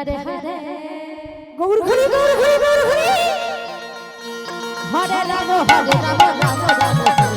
Hare Hare Gour Hari Gour Hari Gour Hari Hare Ram Hare Ram Ram Ram.